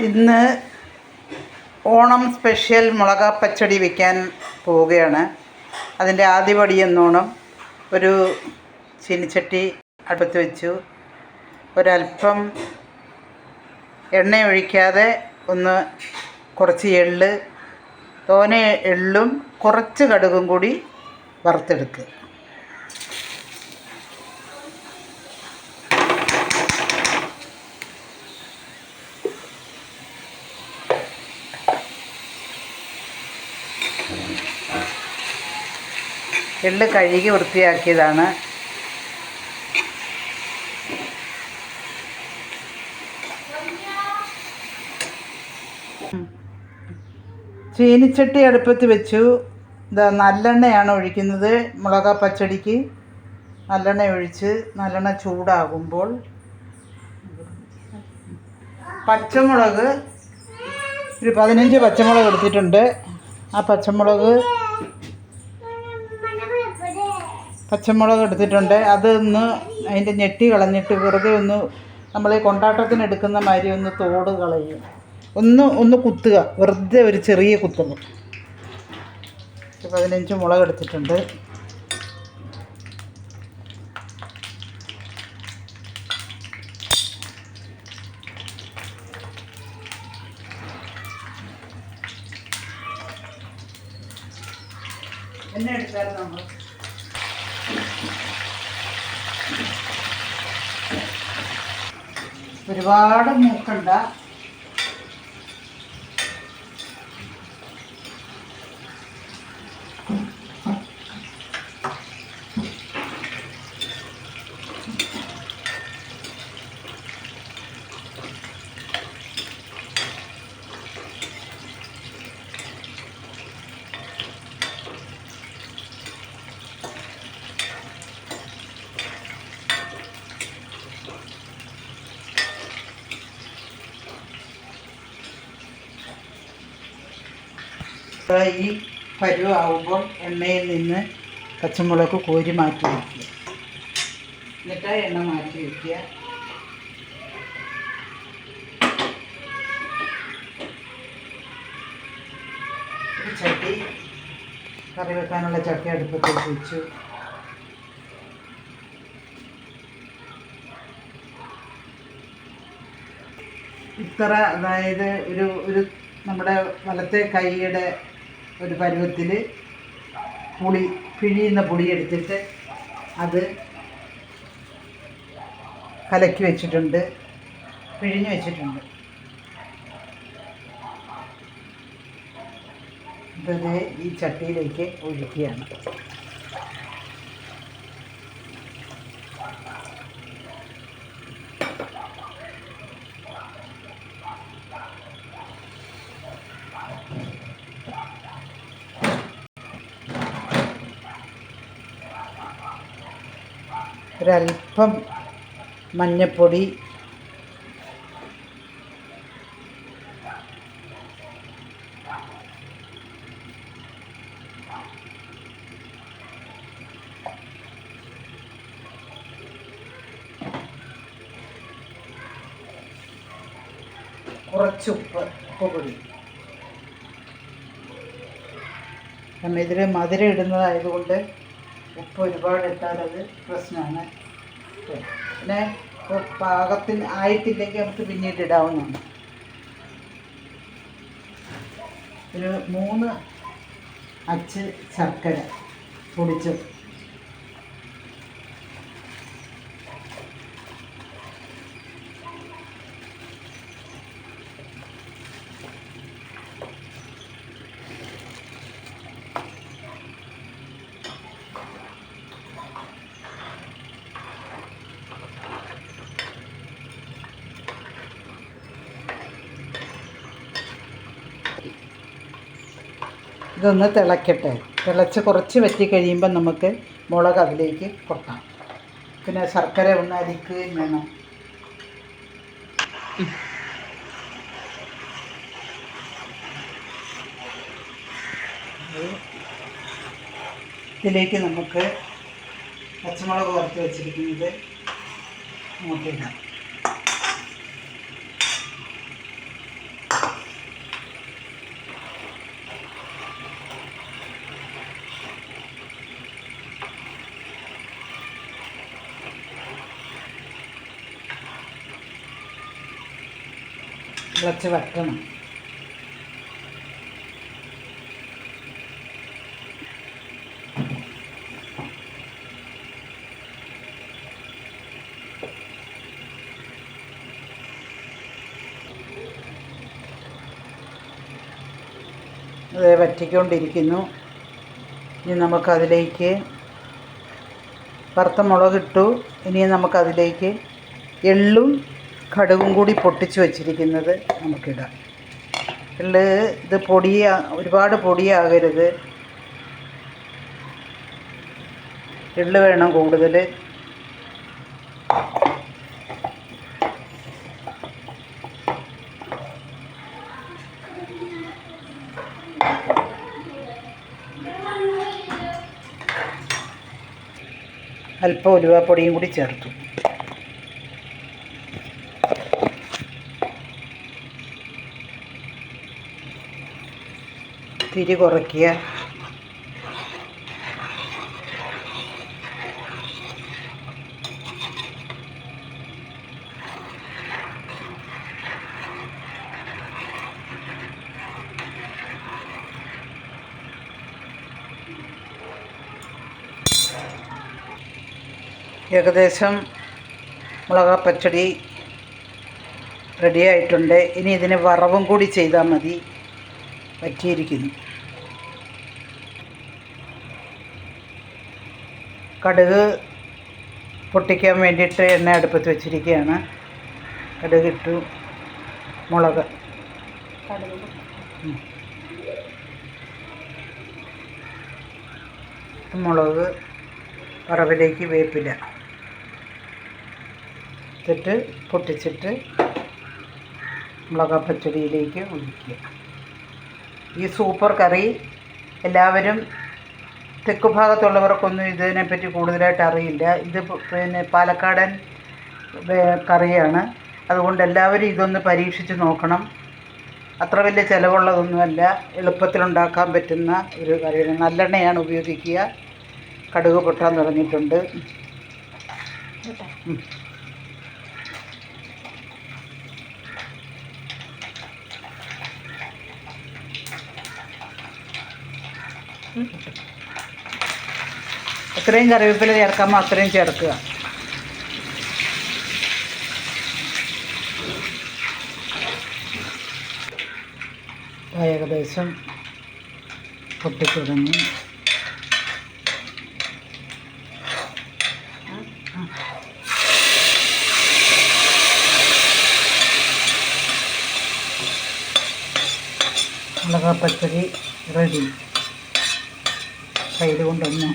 ഇന്ന് ഓണം സ്പെഷ്യൽ മുളക പച്ചടി വയ്ക്കാൻ പോവുകയാണ്. അതിന്റെ ആദ്യപടി എന്നോണം ഒരു ചീനിച്ചട്ടി അടുപ്പത്ത് വെച്ചു. ഒരല്പം എണ്ണ ഒഴിക്കാതെ ഒന്ന് കുറച്ച് എള്ള് തോനെ എള്ളും കുറച്ച് കടുകും കൂടി വറുത്തെടുക്കുക എള്ള് കഴുകി വൃത്തിയാക്കിയതാണ്. ചീനിച്ചട്ടി അടുപ്പത്ത് വെച്ചു. ഇതാ നല്ലെണ്ണയാണ് ഒഴിക്കുന്നത് മുളക പച്ചടിക്ക്. നല്ലെണ്ണ ഒഴിച്ച് നല്ലെണ്ണ ചൂടാകുമ്പോൾ. പച്ചമുളക് ഒരു പതിനഞ്ച് പച്ചമുളക് എടുത്തിട്ടുണ്ട്. ആ പച്ചമുളക് പച്ചമുളക് എടുത്തിട്ടുണ്ട്. അതൊന്ന് അതിന്റെ ഞെട്ടി കളഞ്ഞിട്ട് വെറുതെ ഒന്ന് നമ്മൾ ഈ കൊണ്ടാട്ടത്തിന് എടുക്കുന്ന മാതിരി ഒന്ന് തോട് കളയും. ഒന്ന് ഒന്ന് കുത്തുക. വെറുതെ ഒരു ചെറിയ കുത്തുക പതിനഞ്ച് മുളക് എടുത്തിട്ടുണ്ട്. എന്നെ എടുത്താലും നമ്മൾ ഒരുപാട് മൂക്കണ്ട. ഈ പരുവാകുമ്പോൾ എണ്ണയിൽ നിന്ന് പച്ചമുളക് കോരി മാറ്റി വയ്ക്കുക. എന്നിട്ട് എണ്ണ മാറ്റി വയ്ക്കുക. ചട്ടി കറി വെക്കാനുള്ള ചട്ടി അടുപ്പത്തേക്ക് വെച്ചു. ഇത്ര അതായത് ഒരു ഒരു നമ്മുടെ വലത്തെ കൈയുടെ ഒരു പരുവത്തിൽ പുളി പിഴിയുന്ന പുളി എടുത്തിട്ട് അത് കലക്കി വെച്ചിട്ടുണ്ട് പിഴിഞ്ഞ് വെച്ചിട്ടുണ്ട്. ഇത് ഈ ചട്ടിയിലേക്ക് ഒഴിക്കുകയാണ്. ഒരല്പം മഞ്ഞപ്പൊടി കുറച്ച് ഉപ്പ് ഉപ്പ് പൊടി. ഇതിൽ മധുരം ഇടുന്നതായതുകൊണ്ട് ഉപ്പ് ഒരുപാട് ഇട്ടാലത് പ്രശ്നമാണ്. പിന്നെ പാകത്തിന് ആയിട്ടില്ലെങ്കിൽ നമുക്ക് പിന്നീട് ഇടാവുന്നതാണ്. ഒരു മൂന്ന് അച്ച് ശർക്കര പൊടിച്ചത് ഇതൊന്ന് തിളക്കട്ടെ. തിളച്ച് കുറച്ച് വറ്റി കഴിയുമ്പോൾ നമുക്ക് മുളക് അതിലേക്ക് കൊട്ടാം പിന്നെ ശർക്കര ഒന്ന് അരിക്കുകയും വേണം. ഇതിലേക്ക് നമുക്ക് പച്ചമുളക് വറുത്ത് വെച്ചിരിക്കുന്നത് അങ്ങോട്ടിടാം തിളച്ച് വറ്റണം അത് വറ്റിക്കൊണ്ടിരിക്കുന്നു. ഇനി നമുക്കതിലേക്ക് വറുത്ത മുളകിട്ടു. ഇനി നമുക്കതിലേക്ക് എള്ളും കടുകും കൂടി പൊട്ടിച്ച് വച്ചിരിക്കുന്നത് നമുക്കിടാം. എള്ള് ഇത് പൊടിയ ഒരുപാട് പൊടിയാകരുത്. എള്ള് വേണം കൂടുതൽ അല്പം ഉലുവാപ്പൊടിയും കൂടി ചേർത്തു. തിരി കുറയ്ക്കുക. ഏകദേശം മുളക് പച്ചടി റെഡിയായിട്ടുണ്ട് ഇനി ഇതിന് വറവും കൂടി ചെയ്താൽ മതി. വറ്റിയിരിക്കുന്നു. കടുക് പൊട്ടിക്കാൻ വേണ്ടിയിട്ട് എണ്ണ അടുപ്പത്ത് വെച്ചിരിക്കുകയാണ്. കടുക് ഇട്ടു. മുളക്. മുളക് വറവിലേക്ക് വേപ്പില. ഇട്ടിട്ട് പൊട്ടിച്ചിട്ട് മുളക് പച്ചടിയിലേക്ക് ഒഴിക്കുക. ഈ സൂപ്പർ കറി എല്ലാവരും തെക്ക് ഭാഗത്തുള്ളവർക്കൊന്നും ഇതിനെപ്പറ്റി കൂടുതലായിട്ട് അറിയില്ല. ഇത് പിന്നെ പാലക്കാടൻ കറിയാണ്. അതുകൊണ്ട് എല്ലാവരും ഇതൊന്ന് പരീക്ഷിച്ച് നോക്കണം. അത്ര വലിയ ചിലവുള്ളതൊന്നുമല്ല. എളുപ്പത്തിലുണ്ടാക്കാൻ പറ്റുന്ന ഒരു കറിയാണ്. നല്ലെണ്ണയാണ് ഉപയോഗിക്കുക. കടുക് പൊട്ടാൻ തുടങ്ങിയിട്ടുണ്ട്. ഉം. എത്രയും കറിവേപ്പില ചേർക്കാമോ അത്രയും ചേർക്കുക. ഏകദേശം പൊട്ടിത്തുടങ്ങി. മുളക് പച്ചടി റെഡി സൈഡ് കൊണ്ടൊന്ന്